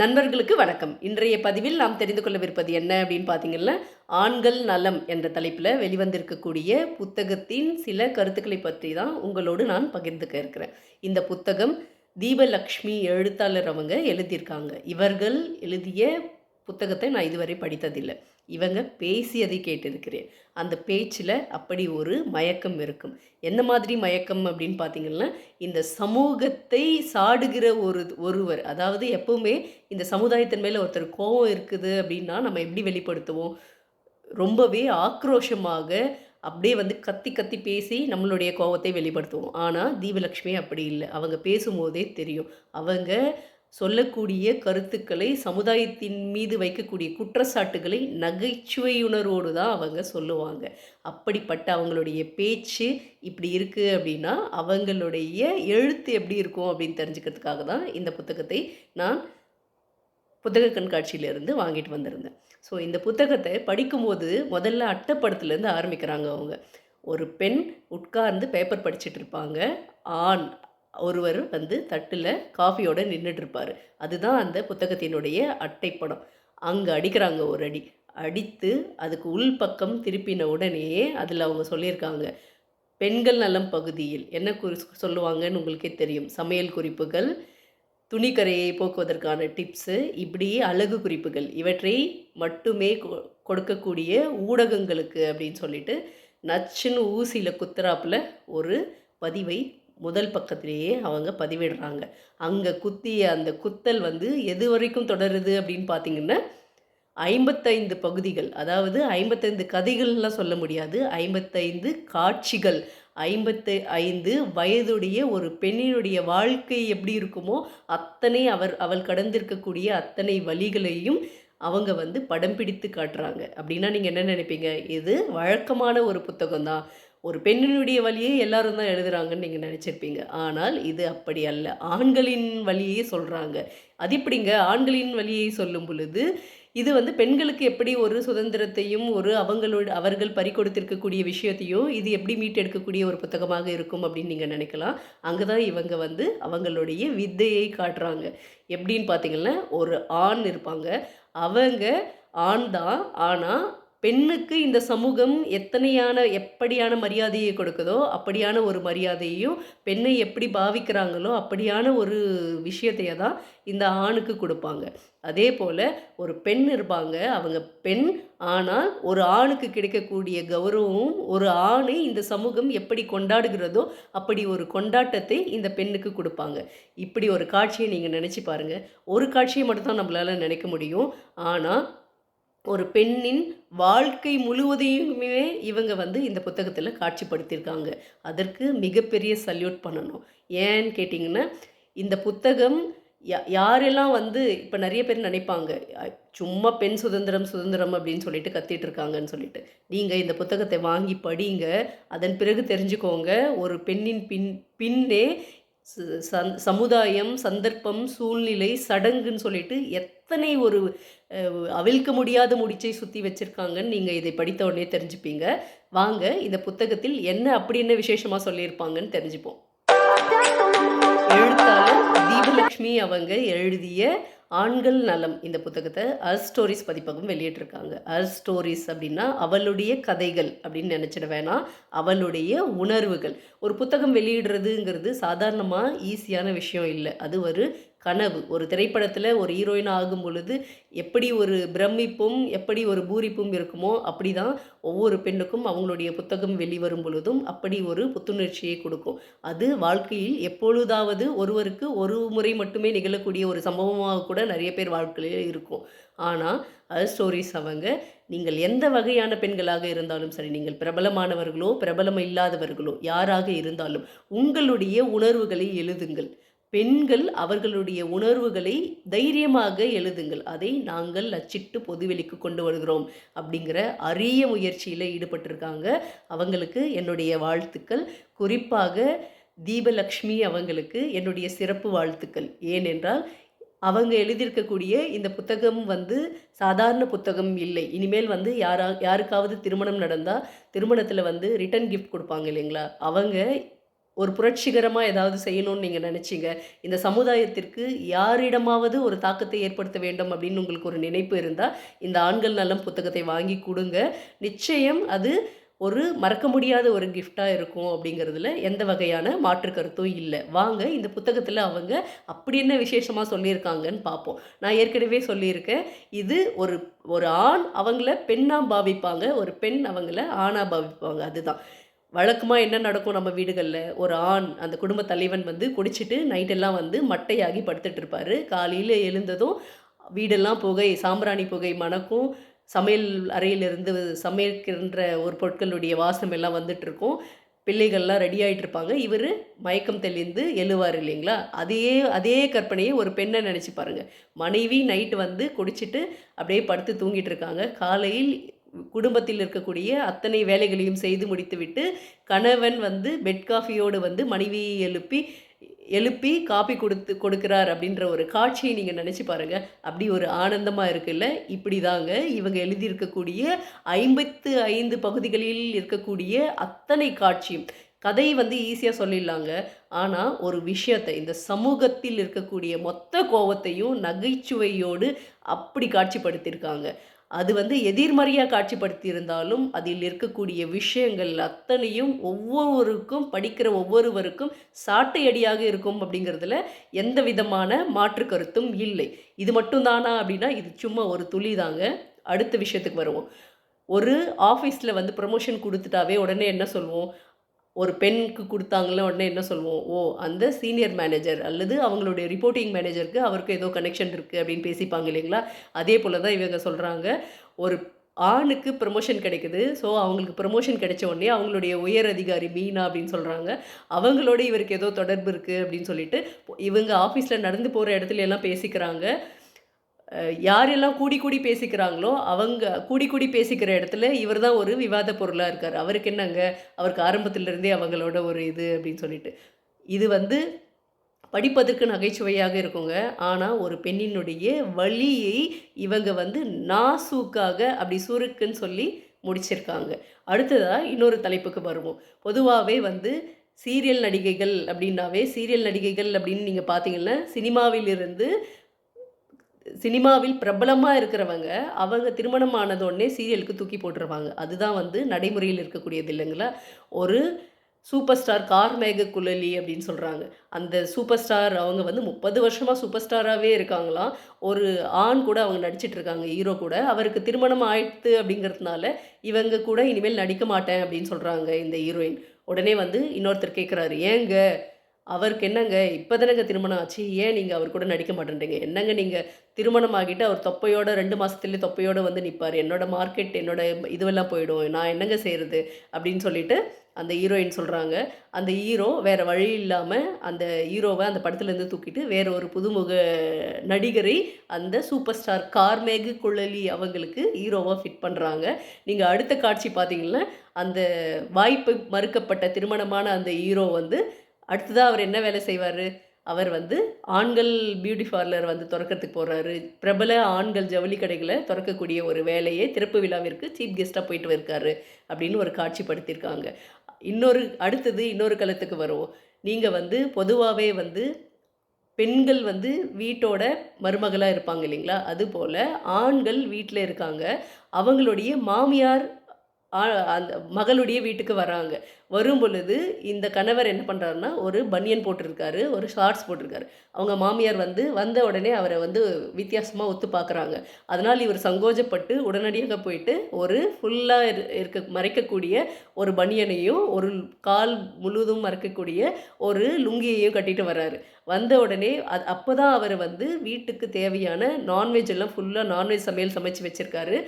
நண்பர்களுக்கு வணக்கம். இன்றைய பதிவில் நாம் தெரிந்து கொள்ளவிருப்பது என்ன அப்படின்னு பார்த்தீங்கன்னா ஆண்கள் நலம் என்ற தலைப்பில் வெளிவந்திருக்கக்கூடிய புத்தகத்தின் சில கருத்துக்களை பற்றி தான் உங்களோடு நான் பகிர்ந்துக்க இருக்கிறேன் இந்த புத்தகம் தீபலக்ஷ்மி எழுத்தாளர் அவங்க எழுதியிருக்காங்க. இவர்கள் எழுதிய புத்தகத்தை நான் இதுவரை படித்ததில்லை. இவங்க பேசியதை கேட்டிருக்கிறேன். அந்த பேச்சில் அப்படி ஒரு மயக்கம் இருக்கும். எந்த மாதிரி மயக்கம் அப்படின்னு பார்த்தீங்கன்னா இந்த சமூகத்தை சாடுகிற ஒரு ஒருவர் அதாவது எப்பவுமே இந்த சமுதாயத்தின் மேலே ஒருத்தர் கோபம் இருக்குது அப்படின்னா நம்ம எப்படி வெளிப்படுத்துவோம்? ரொம்பவே ஆக்ரோஷமாக அப்படியே வந்து கத்தி கத்தி பேசி நம்மளுடைய கோபத்தை வெளிப்படுத்துவோம். ஆனால் தீபலக்ஷ்மி அப்படி இல்லை. அவங்க பேசும்போதே தெரியும். அவங்க சொல்லக்கூடிய கருத்துக்களை சமுதாயத்தின் மீது வைக்கக்கூடிய குற்றச்சாட்டுகளை நகைச்சுவையுணர்வோடு தான் அவங்க சொல்லுவாங்க. அப்படிப்பட்ட அவங்களுடைய பேச்சு இப்படி இருக்குது அப்படின்னா அவங்களுடைய எழுத்து எப்படி இருக்கும் அப்படின்னு தெரிஞ்சுக்கிறதுக்காக தான் இந்த புத்தகத்தை நான் புத்தக கண்காட்சியிலேருந்து வாங்கிட்டு வந்திருந்தேன். ஸோ இந்த புத்தகத்தை படிக்கும்போது முதல்ல அட்டைப்படத்துலேருந்து ஆரம்பிக்கிறாங்க அவங்க. ஒரு பெண் உட்கார்ந்து பேப்பர் படிச்சுட்டு இருப்பாங்க. ஆண் ஒருவர் வந்து தட்டில் காஃபியோட நின்றுட்டு இருப்பார் அதுதான் அந்த புத்தகத்தினுடைய அட்டைப்படம். அங்கே அடிக்கிறாங்க ஒரு அடி. அடித்து அதுக்கு உள்பக்கம் திருப்பின உடனேயே அதில் அவங்க சொல்லியிருக்காங்க பெண்கள் நலம் பகுதியில் என்ன குறி சொல்லுவாங்கன்னு உங்களுக்கே தெரியும். சமையல் குறிப்புகள் துணிக்கரையை போக்குவதற்கான டிப்ஸு இப்படி அழகு குறிப்புகள். இவற்றை மட்டுமே கொ- கொடுக்கக்கூடிய ஊடகங்களுக்கு அப்படின்னு சொல்லிட்டு நச்சுன்னு ஊசியில் குத்துறாப்புல ஒரு பதிவை முதல் பக்கத்திலேயே அவங்க பதிவிடுறாங்க. அங்கே குத்திய அந்த குத்தல் வந்து எது வரைக்கும் தொடருது அப்படின்னு பார்த்தீங்கன்னா ஐம்பத்தைந்து பகுதிகள் அதாவது ஐம்பத்தைந்து கதைகள்லாம் சொல்ல முடியாது. ஐம்பத்தைந்து காட்சிகள் ஐம்பத்து ஐந்து வயதுடைய ஒரு பெண்ணினுடைய வாழ்க்கை எப்படி இருக்குமோ அத்தனை அவர் அவள் கடந்திருக்கக்கூடிய அத்தனை வழிகளையும் அவங்க வந்து படம் பிடித்து காட்டுறாங்க. அப்படின்னா நீங்கள் என்ன நினைப்பீங்க? இது வழக்கமான ஒரு புத்தகம் தான் ஒரு பெண்ணினுடைய வழியை எல்லாரும் தான் எழுதுறாங்கன்னு நீங்கள் நினச்சிருப்பீங்க. ஆனால் இது அப்படி அல்ல. ஆண்களின் வழியே சொல்கிறாங்க அது எப்படிங்க? ஆண்களின் வழியை சொல்லும் பொழுது இது வந்து பெண்களுக்கு எப்படி ஒரு சுதந்திரத்தையும் ஒரு அவங்களோட அவர்கள் பறிக்கொடுத்திருக்கக்கூடிய விஷயத்தையும் இது எப்படி மீட்டெடுக்கக்கூடிய ஒரு புத்தகமாக இருக்கும் அப்படின்னு நீங்கள் நினைக்கலாம். அங்கே தான் இவங்க வந்து அவங்களுடைய வித்தையை காட்டுறாங்க. எப்படின்னு பார்த்தீங்கன்னா ஒரு ஆண் இருப்பாங்க. அவங்க ஆண் தான் ஆனால் பெண்ணுக்கு இந்த சமூகம் எத்தனையான எப்படியான மரியாதையை கொடுக்குதோ அப்படியான ஒரு மரியாதையையும் பெண்ணை எப்படி பாவிக்கிறாங்களோ அப்படியான ஒரு விஷயத்தைய தான் இந்த ஆணுக்கு கொடுப்பாங்க. அதே போல் ஒரு பெண் இருப்பாங்க. அவங்க பெண் ஆனால் ஒரு ஆணுக்கு கிடைக்கக்கூடிய கௌரவமும் ஒரு ஆணை இந்த சமூகம் எப்படி கொண்டாடுகிறதோ அப்படி ஒரு கொண்டாட்டத்தை இந்த பெண்ணுக்கு கொடுப்பாங்க. இப்படி ஒரு காட்சியை நீங்கள் நினச்சி பாருங்கள் ஒரு காட்சியை மட்டும்தான் நம்மளால் நினைக்க முடியும். ஆனால் ஒரு பெண்ணின் வாழ்க்கை முழுவதையுமே இவங்க வந்து இந்த புத்தகத்தில் காட்சிப்படுத்தியிருக்காங்க. அதற்கு மிகப்பெரிய சல்யூட் பண்ணணும். ஏன்னு கேட்டிங்கன்னா இந்த புத்தகம் யா யாரெல்லாம் வந்து இப்போ நிறைய பேர் நினைப்பாங்க சும்மா பெண் சுதந்திரம் சுதந்திரம் அப்படின்னு சொல்லிட்டு கத்திட்டு இருக்காங்கன்னு சொல்லிட்டு. நீங்கள் இந்த புத்தகத்தை வாங்கி படிங்க. அதன் பிறகு தெரிஞ்சுக்கோங்க ஒரு பெண்ணின் பின் பின்னே சமுதாயம் சந்தர்ப்பம் சூழ்நிலை சடங்குன்னு சொல்லிட்டு எத்தனை ஒரு அவிழ்க்க முடியாத முடிச்சை சுற்றி வச்சுருக்காங்கன்னு நீங்கள் இதை படித்த உடனே தெரிஞ்சுப்பீங்க. வாங்க இந்த புத்தகத்தில் என்ன அப்படி என்ன விசேஷமாக சொல்லியிருப்பாங்கன்னு தெரிஞ்சுப்போம். எழுத்தாளர் தீபலக்ஷ்மி அவங்க எழுதிய ஆண்கள் நலம் இந்த புத்தகத்தை அர் ஸ்டோரிஸ் பதிப்பகம் வெளியிட்டிருக்காங்க. அர் ஸ்டோரிஸ் அப்படின்னா அவளுடைய கதைகள் அப்படின்னு நினச்சிட வேணாம். அவளுடைய உணர்வுகள். ஒரு புத்தகம் வெளியிடுறதுங்கிறது சாதாரணமாக ஈஸியான விஷயம் இல்லை. அது ஒரு கனவு. ஒரு திரைப்படத்தில் ஒரு ஹீரோயின் ஆகும் பொழுது எப்படி ஒரு பிரமிப்பும் எப்படி ஒரு பூரிப்பும் இருக்குமோ அப்படி தான் ஒவ்வொரு பெண்ணுக்கும் அவங்களுடைய புத்தகம் வெளிவரும் பொழுதும் அப்படி ஒரு புத்துணர்ச்சியை கொடுக்கும். அது வாழ்க்கையில் எப்பொழுதாவது ஒருவருக்கு ஒரு முறை மட்டுமே நிகழக்கூடிய ஒரு சம்பவமாக கூட நிறைய பேர் வாழ்க்கையில் இருக்கும். ஆனால் அது ஸ்டோரிஸ் அவங்க. நீங்கள் எந்த வகையான பெண்களாக இருந்தாலும் சரி நீங்கள் பிரபலமானவர்களோ பிரபலம் இல்லாதவர்களோ யாராக இருந்தாலும் உங்களுடைய உணர்வுகளை எழுதுங்கள். பெண்கள் அவர்களுடைய உணர்வுகளை தைரியமாக எழுதுங்கள். அதை நாங்கள் அச்சிட்டு பொதுவெளிக்கு கொண்டு வருகிறோம் அப்படிங்கிற அரிய முயற்சியில் ஈடுபட்டிருக்காங்க. அவங்களுக்கு என்னுடைய வாழ்த்துக்கள். குறிப்பாக தீபலக்ஷ்மி அவங்களுக்கு என்னுடைய சிறப்பு வாழ்த்துக்கள். ஏனென்றால் அவங்க எழுதியிருக்கக்கூடிய இந்த புத்தகம் வந்து சாதாரண புத்தகம் இல்லை. இனிமேல் வந்து யாரா யாருக்காவது திருமணம் நடந்தால் திருமணத்தில் வந்து ரிட்டன் கிஃப்ட் கொடுப்பாங்க இல்லைங்களா? அவங்க ஒரு புரட்சிகரமாக ஏதாவது செய்யணும்னு நீங்கள் நினச்சிங்க இந்த சமுதாயத்திற்கு யாரிடமாவது ஒரு தாக்கத்தை ஏற்படுத்த வேண்டும் அப்படின்னு உங்களுக்கு ஒரு நினைப்பு இருந்தால் இந்த ஆண்கள் நலம் புத்தகத்தை வாங்கி கொடுங்க நிச்சயம் அது ஒரு மறக்க முடியாத ஒரு கிஃப்டாக இருக்கும் அப்படிங்கிறதுல எந்த வகையான மாற்று கருத்தும் இல்லை வாங்க இந்த புத்தகத்தில் அவங்க அப்படி என்ன விசேஷமாக சொல்லியிருக்காங்கன்னு பார்ப்போம். நான் ஏற்கனவே சொல்லியிருக்கேன். இது ஒரு ஒரு ஆண் அவங்கள பெண்ணாக பாவிப்பாங்க. ஒரு பெண் அவங்கள ஆணாக பாவிப்பாங்க. அதுதான். வழக்கமாக என்ன நடக்கும் நம்ம வீடுகளில் ஒரு ஆண் அந்த குடும்ப தலைவன் வந்து குடிச்சிட்டு நைட்டெல்லாம் வந்து மட்டையாகி படுத்துட்டு இருப்பார் காலையில் எழுந்ததும் வீடெல்லாம் புகை, சாம்பிராணி புகை மணக்கும். சமையல் அறையிலிருந்து சமைக்கின்ற ஒரு பொருட்களுடைய வாசம் எல்லாம் வந்துட்டுருக்கும். பிள்ளைகள்லாம் ரெடி ஆகிட்டு இருப்பாங்க. இவர் மயக்கம் தெளிந்து எழுவார் இல்லைங்களா? அதே அதே கற்பனையை ஒரு பெண்ணை நினச்சி பாருங்கள் மனைவி நைட்டு வந்து குடிச்சிட்டு அப்படியே படுத்து தூங்கிட்டு இருக்காங்க. காலையில் குடும்பத்தில் இருக்கக்கூடிய அத்தனை வேலைகளையும் செய்து முடித்துவிட்டு, கணவன் வந்து பெட் காஃபியோடு வந்து மனைவியை எழுப்பி எழுப்பி காப்பி கொடுத்து கொடுக்கிறார் அப்படின்ற ஒரு காட்சியை நீங்கள் நினச்சி பாருங்கள் அப்படி ஒரு ஆனந்தமாக இருக்குல்ல. இப்படிதாங்க இவங்க எழுதியிருக்கக்கூடிய 55 பகுதிகளில் இருக்கக்கூடிய அத்தனை காட்சியும். கதை வந்து ஈஸியாக சொல்லிடலாங்க. ஆனால் ஒரு விஷயத்தை இந்த சமூகத்தில் இருக்கக்கூடிய மொத்த கோவத்தையும் நகைச்சுவையோடு அப்படி காட்சிப்படுத்தியிருக்காங்க. அது வந்து எதிர்மறையாக காட்சிப்படுத்தியிருந்தாலும், அதில் இருக்கக்கூடிய விஷயங்கள் அத்தனையும் ஒவ்வொருவருக்கும் படிக்கிற ஒவ்வொருவருக்கும் சாட்டையடியாக இருக்கும் அப்படிங்கிறதுல எந்த விதமான மாற்று கருத்தும் இல்லை. இது மட்டும் தானா அப்படின்னா, இது சும்மா ஒரு துளி தாங்க. அடுத்த விஷயத்துக்கு வருவோம். ஒரு ஆஃபீஸில் வந்து ப்ரமோஷன் கொடுத்துட்டாவே உடனே என்ன சொல்லுவோம் ஒரு பெண்ணுக்கு குடுத்தாங்கன்னா உடனே என்ன சொல்வோம்? ஓ! அந்த சீனியர் மேனேஜர் அல்லது அவங்களுடைய ரிப்போர்ட்டிங் மேனேஜருக்கு அவருக்கு ஏதோ கனெக்ஷன் இருக்குது அப்படின்னு பேசிப்பாங்க இல்லைங்களா? அதே போல தான் இவங்க சொல்கிறாங்க ஒரு ஆணுக்கு ப்ரமோஷன் கிடைக்குது. ஸோ, அவங்களுக்கு ப்ரமோஷன் கிடைச்ச உடனே அவங்களுடைய உயர் அதிகாரி மீனா அப்படின்னு சொல்கிறாங்க அவங்களோட இவருக்கு ஏதோ தொடர்பு இருக்குது அப்படின்னு சொல்லிட்டு, இவங்க ஆஃபீஸில் நடந்து போகிற இடத்துல எல்லாம் பேசிக்கிறாங்க. யாரெல்லாம் கூடி கூடி பேசிக்கிறாங்களோ, அவங்க கூடி கூடி பேசிக்கிற இடத்துல இவர் தான் ஒரு விவாத பொருளாக இருக்கார் அவருக்கு என்னங்க, அவருக்கு ஆரம்பத்திலிருந்தே அவங்களோட ஒரு இது அப்படின்னு சொல்லிட்டு. இது வந்து படிப்பதற்கு நகைச்சுவையாக இருக்குங்க. ஆனால் ஒரு பெண்ணினுடைய வழியை இவங்க வந்து நாசூக்காக அப்படி சுருக்குன்னு சொல்லி முடிச்சிருக்காங்க. அடுத்ததாக இன்னொரு தலைப்புக்கு வருவோம். பொதுவாகவே வந்து சீரியல் நடிகைகள் அப்படின்னாவே சீரியல் நடிகைகள் அப்படின்னு நீங்கள் பார்த்தீங்கன்னா, சினிமாவிலிருந்து சினிமாவில் பிரபலமாக இருக்கிறவங்க, அவங்க திருமணம் ஆனதோடனே சீரியலுக்கு தூக்கி போட்டுருவாங்க. அதுதான் வந்து நடைமுறையில் இருக்கக்கூடியது இல்லைங்களா? ஒரு சூப்பர் ஸ்டார் கார்மேக குழலி அப்படின்னு சொல்கிறாங்க அந்த சூப்பர் ஸ்டார் அவங்க வந்து முப்பது வருஷமாக சூப்பர் ஸ்டாராகவே இருக்காங்களாம். ஒரு ஆண் கூட அவங்க நடிச்சிட்டு இருக்காங்க ஹீரோ கூட. அவருக்கு திருமணம் ஆயிடுத்து அப்படிங்கிறதுனால, இவங்க கூட இனிமேல் நடிக்க மாட்டேன் அப்படின்னு சொல்கிறாங்க இந்த ஹீரோயின். உடனே வந்து இன்னொருத்தர் கேட்குறாரு, "ஏங்க? அவருக்கு என்னங்க? இப்போ தானேங்க திருமணம் ஆச்சு. ஏன் நீங்கள் அவர் கூட நடிக்க மாட்டேன்றீங்க? என்னங்க நீங்கள் திருமணம் ஆகிட்டு அவர் தொப்பையோட ரெண்டு மாதத்துலேயே தொப்பையோட வந்து நிற்பார் என்னோட மார்க்கெட் என்னோட இதுவெல்லாம் போயிடும். நான் என்னங்க செய்கிறது அப்படின்னு சொல்லிட்டு அந்த ஹீரோயின் சொல்கிறாங்க அந்த ஹீரோ வேறு வழி இல்லாமல் அந்த ஹீரோவை அந்த படத்துலேருந்து தூக்கிட்டு வேற ஒரு புதுமுக நடிகரை அந்த சூப்பர் ஸ்டார் கார்மேகு குழலி அவங்களுக்கு ஹீரோவாக ஃபிட் பண்ணுறாங்க நீங்கள் அடுத்த காட்சி பார்த்தீங்கன்னா, அந்த வாய்ப்பு மறுக்கப்பட்ட திருமணமான அந்த ஹீரோ வந்து அடுத்ததாக அவர் என்ன வேலை செய்வார் அவர் வந்து ஆண்கள் பியூட்டி பார்லர் வந்து திறக்கிறதுக்கு போகிறாரு பிரபல ஆண்கள் ஜவுளி கடைகளை திறக்கக்கூடிய ஒரு வேலையை திறப்பு விழாவிற்கு சீஃப் கெஸ்ட்டாக போயிட்டு இருக்காரு அப்படின்னு ஒரு காட்சிப்படுத்தியிருக்காங்க. இன்னொரு அடுத்தது இன்னொரு களத்துக்கு வருவோம். நீங்கள் வந்து பொதுவாகவே வந்து பெண்கள் வந்து வீட்டோட மருமகளாக இருப்பாங்க இல்லைங்களா? அதுபோல் ஆண்கள் வீட்டில் இருக்காங்க. அவங்களுடைய மாமியார் அந்த மகளுடைய வீட்டுக்கு வராங்க. வரும்பொழுது இந்த கணவர் என்ன பண்ணுறாருன்னா ஒரு பனியன் போட்டிருக்காரு. ஒரு ஷார்ட்ஸ் போட்டிருக்காரு. அவங்க மாமியார் வந்து வந்த உடனே அவரை வந்து வித்தியாசமாக ஒத்து பார்க்குறாங்க. அதனால் இவர் சங்கோஜப்பட்டு உடனடியாக போயிட்டு ஒரு ஃபுல்லாக இரு இருக்க மறைக்கக்கூடிய ஒரு பனியனையும், ஒரு கால் முழுவதும் மறைக்கக்கூடிய ஒரு லுங்கியையும் கட்டிட்டு வர்றாரு வந்த உடனே அது அப்பதான் அவர் வந்து வீட்டுக்கு தேவையான நான்வெஜ் எல்லாம் ஃபுல்லாக நான்வெஜ் சமையல் சமைச்சு வச்சுருக்காரு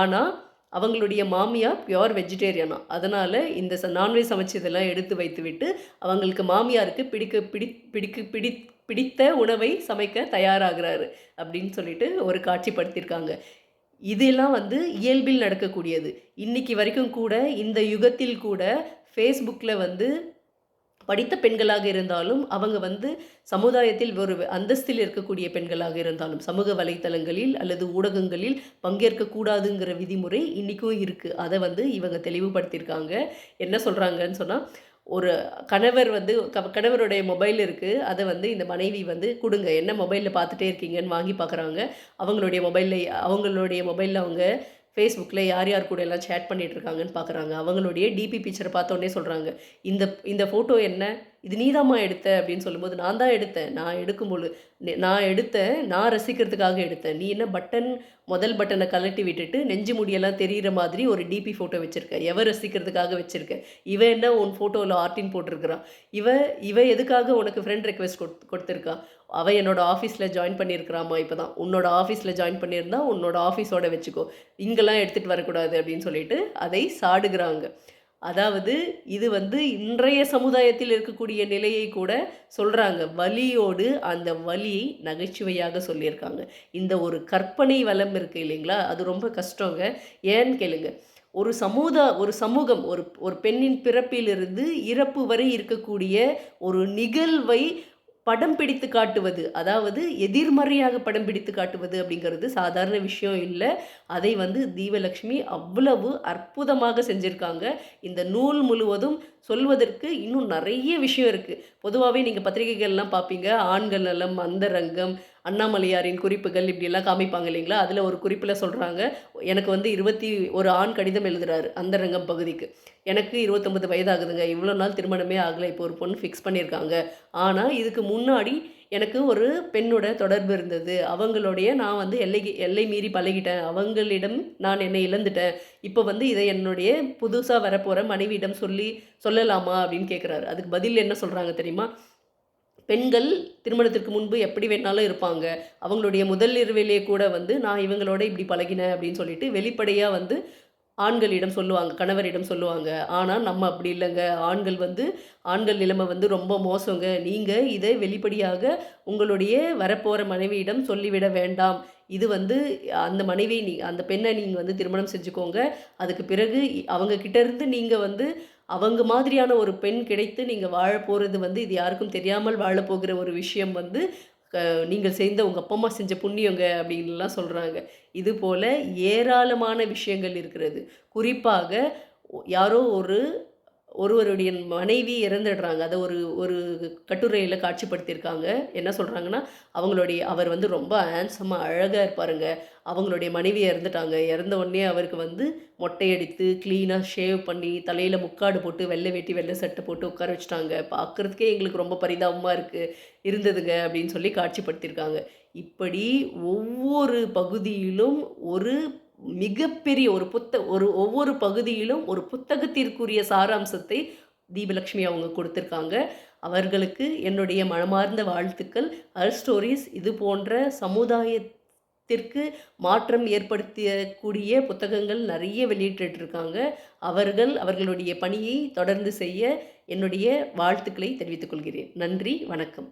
ஆனால் அவங்களுடைய மாமியார் பியோர் வெஜிடேரியனா அதனால் இந்த ச நான்வெஜ் சமைச்சதெல்லாம் எடுத்து வைத்துவிட்டு, அவங்களுக்கு மாமியாருக்கு பிடிக்க பிடி பிடிக்க பிடி பிடித்த உணவை சமைக்க தயாராகிறாரு அப்படின்னு சொல்லிட்டு ஒரு காட்சிப்படுத்தியிருக்காங்க. இதெல்லாம் வந்து இயல்பில் நடக்கக்கூடியது. இன்றைக்கி வரைக்கும் கூட இந்த யுகத்தில் கூட ஃபேஸ்புக்கில் வந்து படித்த பெண்களாக இருந்தாலும், அவங்க வந்து சமுதாயத்தில் ஒரு அந்தஸ்தில் இருக்கக்கூடிய பெண்களாக இருந்தாலும், சமூக வலைத்தளங்களில் அல்லது ஊடகங்களில் பங்கேற்கக்கூடாதுங்கிற விதிமுறை இன்றைக்கும் இருக்குது அதை வந்து இவங்க தெளிவுபடுத்தியிருக்காங்க. என்ன சொல்கிறாங்கன்னு சொன்னால் ஒரு கணவர் வந்து க கணவருடைய மொபைல் இருக்குது அதை வந்து இந்த மனைவி வந்து கொடுங்க. என்ன மொபைலில் பார்த்துட்டே இருக்கீங்கன்னு வாங்கி பார்க்குறாங்க. அவங்களுடைய மொபைலில் அவங்களுடைய மொபைலில் அவங்க ஃபேஸ்புக்கில் யார் யார் கூட எல்லாம் சேட் பண்ணிட்டு இருக்காங்கன்னு பார்க்குறாங்க அவங்களுடைய டிபி பிக்சரை பார்த்தோன்னே சொல்கிறாங்க இந்த இந்த ஃபோட்டோ என்ன? இது நீதாம்மா எடுத்த? அப்படின்னு சொல்லும்போது நான் தான் எடுத்தேன். நான் எடுக்கும்போது நெ- நான் எடுத்தேன் நான் ரசிக்கிறதுக்காக எடுத்தேன். நீ என்ன பட்டன் முதல் பட்டனை கழட்டி விட்டுட்டு நெஞ்சு முடியெல்லாம் தெரியிற மாதிரி ஒரு டிபி ஃபோட்டோ வச்சுருக்க. எவ ரசிக்கிறதுக்காக வச்சுருக்க? இவ என்ன உன் ஃபோட்டோவில் ஆர்டின் போட்டிருக்கிறான் இவ இவ எதுக்காக உனக்கு ஃப்ரெண்ட் ரெக்வெஸ்ட் கொடுத்து கொடுத்துருக்கா? அவள் என்னோட ஆஃபீஸில் ஜாயின் பண்ணியிருக்கிறாமா இப்போ தான் உன்னோட ஆஃபீஸில் ஜாயின் பண்ணியிருந்தா உன்னோட ஆஃபீஸோட வச்சுக்கோ. இங்கெல்லாம் எடுத்துகிட்டு வரக்கூடாது அப்படின்னு சொல்லிட்டு அதை சாடுகிறாங்க. அதாவது இது வந்து இன்றைய சமுதாயத்தில் இருக்கக்கூடிய நிலையை கூட சொல்கிறாங்க வலியோடு அந்த வலியை நகைச்சுவையாக சொல்லியிருக்காங்க. இந்த ஒரு கற்பனை வளம் இருக்குது இல்லைங்களா? அது ரொம்ப கஷ்டங்க. ஏன்னு கேளுங்க. ஒரு சமூக ஒரு சமூகம் ஒரு ஒரு பெண்ணின் பிறப்பிலிருந்து இறப்பு வரை இருக்கக்கூடிய ஒரு நிகழ்வை படம் பிடித்து காட்டுவது அதாவது எதிர்மறையாக படம் பிடித்து காட்டுவது அப்படிங்கிறது சாதாரண விஷயம் இல்லை. அதை வந்து தீபலக்ஷ்மி அவ்வளவு அற்புதமாக செஞ்சுருக்காங்க. இந்த நூல் முழுவதும் சொல்வதற்கு இன்னும் நிறைய விஷயம் இருக்குது பொதுவாகவே நீங்கள் பத்திரிகைகள்லாம் பார்ப்பீங்க. ஆண்கள் நலம் அந்தரங்கம் அண்ணாமலையாரின் குறிப்புகள் இப்படியெல்லாம் காமிப்பாங்க இல்லைங்களா? அதில் ஒரு குறிப்பில் சொல்கிறாங்க எனக்கு வந்து இருபத்தி ஒரு ஆண் கடிதம் எழுதுறாரு அந்தரங்கம் பகுதிக்கு. எனக்கு இருபத்தொம்பது வயதாகுதுங்க இவ்வளோ நாள் திருமணமே ஆகலை இப்போ ஒரு பொண்ணு ஃபிக்ஸ் பண்ணியிருக்காங்க. ஆனால் இதுக்கு முன்னாடி எனக்கு ஒரு பெண்ணோட தொடர்பு இருந்தது. அவங்களுடைய நான் வந்து எல்லை எல்லை மீறி பழகிட்டேன். அவங்களிடம் நான் என்னை இழந்துட்டேன். இப்போ வந்து இதை என்னுடைய புதுசாக வரப்போகிற மனைவியிடம் சொல்லி சொல்லலாமா அப்படின்னு கேட்குறாரு அதுக்கு பதில் என்ன சொல்கிறாங்க தெரியுமா? பெண்கள் திருமணத்திற்கு முன்பு எப்படி வேணாலும் இருப்பாங்க. அவங்களுடைய முதல் இரவிலே கூட வந்து நான் இவங்களோட இப்படி பழகினேன் அப்படின்னு சொல்லிட்டு வெளிப்படையாக வந்து ஆண்களிடம் சொல்லுவாங்க கணவரிடம் சொல்லுவாங்க. ஆனால் நம்ம அப்படி இல்லைங்க. ஆண்கள் வந்து ஆண்கள் நிலைமை வந்து ரொம்ப மோசங்க. நீங்கள் இதை வெளிப்படையாக உங்களுடைய வரப்போகிற மனைவியிடம் சொல்லிவிட வேண்டாம். இது வந்து அந்த மனைவி நீ அந்த பெண்ணை நீங்கள் வந்து திருமணம் செஞ்சுக்கோங்க. அதுக்கு பிறகு அவங்க இருந்து நீங்கள் வந்து அவங்க மாதிரியான ஒரு பெண் கிடைத்து நீங்கள் வாழ போகிறது வந்து இது யாருக்கும் தெரியாமல் வாழ போகிற ஒரு விஷயம் வந்து க- நீங்கள் செய்த உங்கள் அப்பா அம்மா செஞ்ச புண்ணியங்க அப்படின்லாம் சொல்கிறாங்க இது போல் ஏராளமான விஷயங்கள் இருக்கிறது. குறிப்பாக யாரோ ஒரு ஒருவருடைய மனைவி இறந்துடுறாங்க. அதை ஒரு ஒரு கட்டுரையில் காட்சிப்படுத்தியிருக்காங்க. என்ன சொல்கிறாங்கன்னா அவங்களுடைய அவர் வந்து ரொம்ப ஹேண்ட்ஸமாக அழகாக இருப்பாருங்க. அவங்களுடைய மனைவி இறந்துட்டாங்க. இறந்த உடனே அவருக்கு வந்து மொட்டையடித்து க்ளீனாக ஷேவ் பண்ணி தலையில் முக்காடு போட்டு வெள்ளை வேட்டி வெள்ளை சட்டை போட்டு உட்கார வச்சுட்டாங்க. பார்க்குறதுக்கே எங்களுக்கு ரொம்ப பரிதாபமாக இருக்குது இருந்ததுங்க அப்படின்னு சொல்லி காட்சிப்படுத்தியிருக்காங்க. இப்படி ஒவ்வொரு பகுதியிலும் ஒரு மிகப்பெரிய ஒரு புத்த ஒரு ஒவ்வொரு பகுதியிலும் ஒரு புத்தகத்திற்குரிய சாராம்சத்தை தீபலக்ஷ்மி அவங்க கொடுத்துருக்காங்க. அவர்களுக்கு என்னுடைய மனமார்ந்த வாழ்த்துக்கள். அர் ஸ்டோரிஸ் இது போன்ற சமுதாயத்திற்கு மாற்றம் ஏற்படுத்தக்கூடிய புத்தகங்கள் நிறைய வெளியிட்டுருக்காங்க. அவர்கள் அவர்களுடைய பணியை தொடர்ந்து செய்ய என்னுடைய வாழ்த்துக்களை தெரிவித்துக் கொள்கிறேன். நன்றி வணக்கம்.